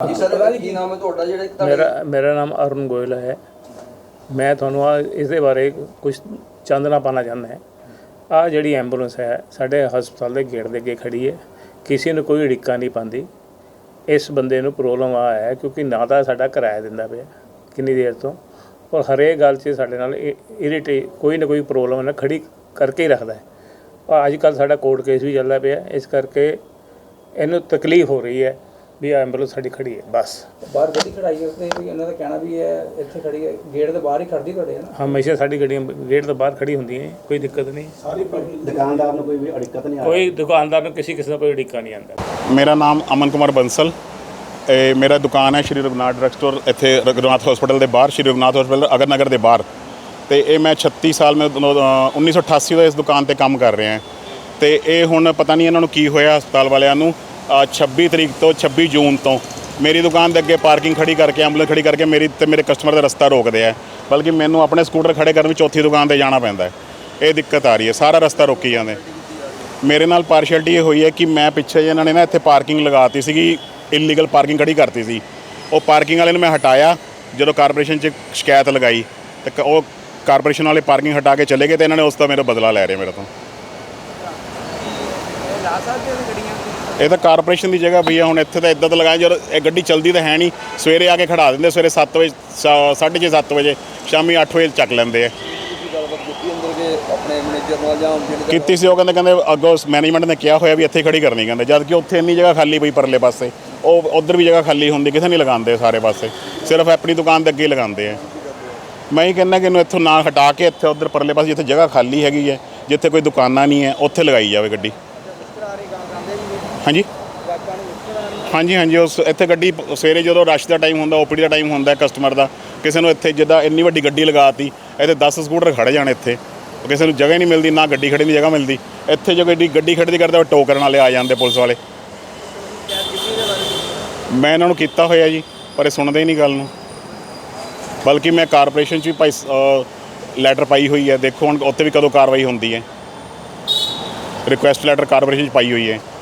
ਜੀ ਸਰ ਕੀ ਨਾਮ ਹੈ ਤੁਹਾਡਾ? ਜਿਹੜਾ ਇੱਕ ਤੁਹਾਡੇ ਮੇਰਾ ਮੇਰਾ ਨਾਮ ਅਰੁਣ ਗੋਇਲ ਹੈ। ਮੈਂ ਤੁਹਾਨੂੰ ਆ ਇਸ ਦੇ ਬਾਰੇ ਕੁਝ ਚਾਨਣਾ ਪਾਣਾ ਚਾਹੁੰਦਾ ਹਾਂ। ਆ ਜਿਹੜੀ ਐਂਬੂਲੈਂਸ ਹੈ, ਸਾਡੇ ਹਸਪਤਾਲ ਦੇ ਗੇਟ ਦੇ ਅੱਗੇ ਖੜੀ ਹੈ। ਕਿਸੇ ਨੂੰ ਕੋਈ ਢਿੱਕਾ ਨਹੀਂ ਪਾਉਂਦੀ। ਇਸ ਬੰਦੇ ਨੂੰ ਪ੍ਰੋਬਲਮ ਆ ਹੈ ਕਿਉਂਕਿ ਨਾ ਤਾਂ ਸਾਡਾ ਕਿਰਾਇਆ ਦਿੰਦਾ ਪਿਆ ਕਿੰਨੀ ਦੇਰ ਤੋਂ। ਔਰ ਹਰੇਕ ਗੱਲ 'ਚ ਸਾਡੇ ਨਾਲ ਇਰੀਟੇ ਕੋਈ ਨਾ ਕੋਈ ਪ੍ਰੋਬਲਮ ਨਾ ਖੜੀ ਕਰਕੇ ਹੀ ਰੱਖਦਾ ਹੈ। ਅੱਜ ਕੱਲ ਸਾਡਾ ਕੋਰਟ ਕੇਸ ਵੀ ਚੱਲਦਾ ਪਿਆ। ਇਸ ਕਰਕੇ ਇਹਨੂੰ ਤਕਲੀਫ ਹੋ ਰਹੀ ਹੈ। ਵੀ ਐਂਬੂਲੈਂਸ ਸਾਡੀ ਖੜੀ ਹੈ ਬਸ। ਬਾਹਰ ਗੱਡੀ ਖੜਾਈ ਹੈ ਉਸਨੇ ਵੀ ਇਹਨਾਂ ਦਾ ਕਹਿਣਾ ਵੀ ਹੈ ਇੱਥੇ ਖੜੀ ਹੈ ਗੇਟ ਦੇ ਬਾਹਰ ਹੀ ਖੜਦੀ ਤੁਹਾਡੇ ਹੈ ਨਾ? ਹਮੇਸ਼ਾ ਸਾਡੀ ਗੱਡੀਆਂ ਗੇਟ ਤੋਂ ਬਾਹਰ ਖੜੀ ਹੁੰਦੀਆਂ ਹੈ, ਕੋਈ ਦਿੱਕਤ ਨਹੀਂ। ਦੁਕਾਨਦਾਰ ਨੂੰ ਕੋਈ ਵੀ ਅੜਿੱਕਤ ਨਹੀਂ ਆ ਕੋਈ ਦੁਕਾਨਦਾਰ ਨੂੰ ਕਿਸੇ ਕਿਸੇ ਦਾ ਕੋਈ ਢਿੱਕਾ ਨਹੀਂ ਆਉਂਦਾ। ਮੇਰਾ ਨਾਮ ਅਮਨ ਕੁਮਾਰ ਬੰਸਲ। ਇਹ ਮੇਰਾ ਦੁਕਾਨ ਹੈ ਸ਼੍ਰੀ ਰਘੁਨਾਥ ਡਰੱਗ ਸਟੋਰ ਇੱਥੇ ਰਘੁਨਾਥ ਹਸਪੀਟਲ ਦੇ ਬਾਹਰ ਸ਼੍ਰੀ ਰਘੁਨਾਥ ਹਸਪੀਟਲ ਅਗਰ ਨਗਰ ਦੇ ਬਾਹਰ। ਤੇ ਇਹ ਮੈਂ 36 ਸਾਲ ਮੈਂ ਉਦੋਂ, ਅ, 1988 ਤੋਂ ਇਸ ਦੁਕਾਨ ਤੇ ਕੰਮ ਕਰ ਰਿਹਾ ਤੇ ਇਹ ਹੁਣ ਪਤਾ ਨਹੀਂ ਇਹਨਾਂ ਨੂੰ ਕੀ ਹੋਇਆ ਹਸਪਤਾਲ ਵਾਲਿਆਂ ਨੂੰ। 26 ਤਰੀਕ ਤੋਂ 26 ਜੂਨ ਤੋਂ ਮੇਰੀ ਦੁਕਾਨ ਦੇ ਅੱਗੇ ਪਾਰਕਿੰਗ ਖੜੀ ਕਰਕੇ, ਐਂਬੂਲੈਂਸ ਖੜੀ ਕਰਕੇ ਮੇਰੀ ਤੇ ਮੇਰੇ ਕਸਟਮਰ ਦਾ ਰਸਤਾ ਰੋਕਦੇ ਆ। ਬਲਕਿ ਮੈਨੂੰ ਆਪਣੇ ਸਕੂਟਰ ਖੜੇ ਕਰਨ ਵੀ ਚੌਥੀ ਦੁਕਾਨ ਤੇ ਜਾਣਾ ਪੈਂਦਾ ਹੈ। ਇਹ ਦਿੱਕਤ ਆ ਰਹੀ ਹੈ, ਸਾਰਾ ਰਸਤਾ ਰੋਕੀ ਜਾਂਦੇ। ਮੇਰੇ ਨਾਲ ਪਾਰਸ਼ੈਲਿਟੀ ਇਹ ਹੋਈ ਹੈ ਕਿ ਮੈਂ ਪਿੱਛੇ ਜਿਹੇ ਇਹਨਾਂ ਨੇ ਨਾ ਇੱਥੇ ਪਾਰਕਿੰਗ ਲਗਾਤੀ ਸੀਗੀ ਇਲੀਗਲ ਪਾਰਕਿੰਗ ਖੜੀ ਕਰਤੀ ਸੀ। ਉਹ ਪਾਰਕਿੰਗ ਵਾਲੇ ਨੂੰ ਮੈਂ ਹਟਾਇਆ, ਜਦੋਂ ਕਾਰਪੋਰੇਸ਼ਨ 'ਚ ਸ਼ਿਕਾਇਤ ਲਗਾਈ, ਤੇ ਕ- ਉਹ ਕਾਰਪੋਰੇਸ਼ਨ ਵਾਲੇ ਪਾਰਕਿੰਗ ਹਟਾ ਕੇ ਚਲੇ ਗਏ ਤੇ ਇਹਨਾਂ ਨੇ ਉਸ ਦਾ ਮੇਰਾ ਬਦਲਾ ਲੈ ਰਹੇ ਮੇਰੇ ਤੋਂ। ਇਹ ਤਾਂ ਕਾਰਪੋਰੇਸ਼ਨ ਦੀ ਜਗ੍ਹਾ ਪਈ ਭਈਆ ਹੁਣ ਇੱਥੇ ਤਾਂ ਇੱਦਾਂ ਤਾਂ ਲਗਾਇਆ, ਜਦੋਂ ਇਹ ਗੱਡੀ ਚਲਦੀ ਤਾਂ ਹੈ ਨਹੀਂ, ਸਵੇਰੇ ਆ ਕੇ ਖੜਾ ਦਿੰਦੇ, ਸਵੇਰੇ 7 ਵਜੇ 6:30 7 ਵਜੇ, ਸ਼ਾਮੀ 8 ਵਜੇ ਚੱਕ ਲੈਂਦੇ ਆ। ਕੀਤੀ ਸੀ, ਉਹ ਕਹਿੰਦੇ ਕਹਿੰਦੇ ਅੱਗੋਂ ਮੈਨੇਜਮੈਂਟ ਨੇ ਕਿਹਾ ਹੋਇਆ ਵੀ ਇੱਥੇ ਖੜੀ ਕਰਨੀ, ਕਹਿੰਦੇ ਜਦ ਕਿ ਉੱਥੇ ਇੰਨੀ ਜਗ੍ਹਾ ਖਾਲੀ ਪਈ ਪਰਲੇ ਪਾਸੇ, ਉਹ ਉਧਰ ਵੀ ਜਗ੍ਹਾ ਖਾਲੀ ਹੁੰਦੀ ਕਿਥੇ ਨਹੀਂ ਲਗਾਉਂਦੇ ਸਾਰੇ ਪਾਸੇ, ਸਿਰਫ ਆਪਣੀ ਦੁਕਾਨ ਦੇ ਅੱਗੇ ਲਗਾਉਂਦੇ ਆ। ਮੈਂ ਹੀ ਕਹਿੰਦਾ ਕਿ ਇਹਨੂੰ ਇੱਥੋਂ ਨਾ ਹਟਾ ਕੇ ਇੱਥੇ ਉਧਰ ਪਰਲੇ ਪਾਸੇ ਜਿੱਥੇ ਜਗ੍ਹਾ ਖਾਲੀ ਹੈਗੀ ਹੈ, ਜਿੱਥੇ ਕੋਈ ਦੁਕਾਨਾਂ ਨਹੀਂ ਹੈ, ਉੱਥੇ ਲਗਾਈ ਜਾਵੇ ਗੱਡੀ। ਹਾਂਜੀ। ਹਾਂਜੀ ਹਾਂਜੀ, ਉਸ ਇੱਥੇ ਗੱਡੀ ਸਵੇਰੇ ਜਦੋਂ ਰਸ਼ ਦਾ ਟਾਈਮ ਹੁੰਦਾ ਓਪੀਡੀ ਦਾ ਟਾਈਮ ਹੁੰਦਾ ਕਸਟਮਰ ਦਾ, ਕਿਸੇ ਨੂੰ ਇੱਥੇ ਜਿੱਦਾਂ ਇੰਨੀ ਵੱਡੀ ਗੱਡੀ ਲਗਾਤੀ, ਇੱਥੇ 10 ਸਕੂਟਰ ਖੜੇ ਜਾਣ ਇੱਥੇ, ਕਿਸੇ ਨੂੰ ਜਗ੍ਹਾ ਹੀ ਨਹੀਂ ਮਿਲਦੀ, ਨਾ ਗੱਡੀ ਖੜਨ ਦੀ ਜਗ੍ਹਾ ਮਿਲਦੀ, ਇੱਥੇ ਜੋ ਗੱਡੀ ਗੱਡੀ ਖੜਦੀ ਕਰਦੇ, ਉਹ ਟੋ ਕਰਨ ਵਾਲੇ ਆ ਜਾਂਦੇ ਪੁਲਿਸ ਵਾਲੇ। ਮੈਂ ਇਹਨਾਂ ਨੂੰ ਕੀਤਾ ਹੋਇਆ ਜੀ, ਪਰ ਇਹ ਸੁਣਦੇ ਹੀ ਨਹੀਂ ਗੱਲ ਨੂੰ। ਬਲਕਿ ਮੈਂ ਕਾਰਪੋਰੇਸ਼ਨ 'ਚ ਵੀ ਭਾਈ ਲੈਟਰ ਪਾਈ ਹੋਈ ਹੈ, ਦੇਖੋ ਹੁਣ ਉੱਥੇ ਵੀ ਕਦੋਂ ਕਾਰਵਾਈ ਹੁੰਦੀ ਹੈ। ਰਿਕੁਐਸਟ ਲੈਟਰ ਕਾਰਪੋਰੇਸ਼ਨ 'ਚ ਪਾਈ ਹੋਈ ਹੈ।